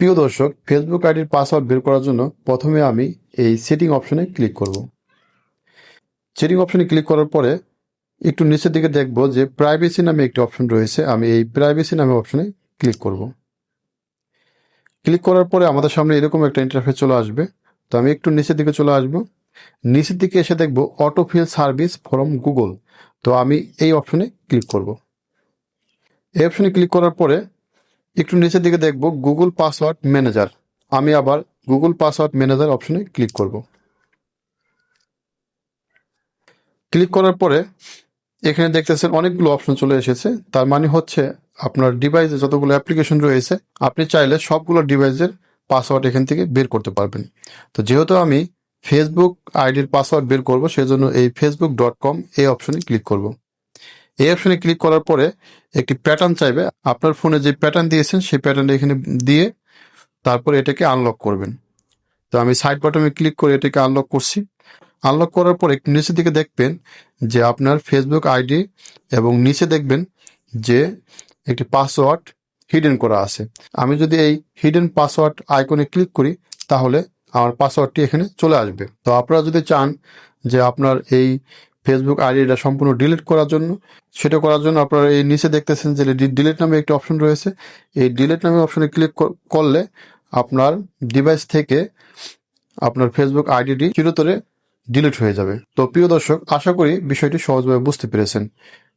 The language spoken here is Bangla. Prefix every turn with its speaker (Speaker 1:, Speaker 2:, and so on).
Speaker 1: প্রিয় দর্শক ফেসবুক আইডির পাসওয়ার্ড বের করার জন্য প্রথমে আমি এই সেটিং অপশনে ক্লিক করব। সেটিং অপশনে ক্লিক করার পরে একটু নিচের দিকে দেখব যে প্রাইভেসি নামে একটি অপশন রয়েছে, আমি এই প্রাইভেসি নামে অপশনে ক্লিক করব। ক্লিক করার পরে আমাদের সামনে এরকম একটা ইন্টারফেস চলে আসবে। তো আমি একটু নিচের দিকে চলে আসব। নিচের দিকে এসে দেখব অটোফিল সার্ভিস ফ্রম গুগল তো আমি এই অপশনে ক্লিক করব। এই অপশনে ক্লিক করার পরে একটু নিচের দিকে দেখব গুগল পাসওয়ার্ড ম্যানেজার আমি আবার গুগল পাসওয়ার্ড ম্যানেজার অপশনে ক্লিক করব। ক্লিক করার পরে এখানে দেখতেছেন অনেকগুলো অপশন চলে এসেছে। তার মানে হচ্ছে আপনার ডিভাইসে যতগুলো অ্যাপ্লিকেশন রয়েছে, আপনি চাইলে সবগুলো ডিভাইসের পাসওয়ার্ড এখান থেকে বের করতে পারবেন। তো যেহেতু আমি ফেসবুক আইডির পাসওয়ার্ড বের করব, সেজন্য এই ফেসবুক ডট কম এই অপশনে ক্লিক করব। এই অপশনে ক্লিক করার পরে একটি প্যাটার্ন চাইবে। আপনার ফোনে যে প্যাটার্ন দিয়েছেন, সেই প্যাটার্নটা এখানে দিয়ে তারপরে এটাকে আনলক করবেন। তো আমি সাইড বাটনে ক্লিক করে এটাকে আনলক করছি। আনলক করার পর একটু নিচের দিকে দেখবেন যে আপনার ফেসবুক আইডি এবং নিচে দেখবেন যে একটি পাসওয়ার্ড হিডেন করা আছে। আমি যদি এই হিডেন পাসওয়ার্ড আইকনে ক্লিক করি, তাহলে আমার পাসওয়ার্ডটি এখানে চলে আসবে। তো আপনারা যদি চান যে আপনার এই ফেসবুক আইডিটা সম্পূর্ণ ডিলিট করার জন্য। সেটা করার জন্য আপনারা এই নিচে দেখতেছেন যে ডিলিট নামে একটি অপশন রয়েছে। এই ডিলিট নামে অপশনে ক্লিক করলে আপনার ডিভাইস থেকে আপনার ফেসবুক আইডিটি চিরতরে ডিলিট হয়ে যাবে। তো প্রিয় দর্শক, আশা করি বিষয়টি সহজভাবে বুঝতে পেরেছেন।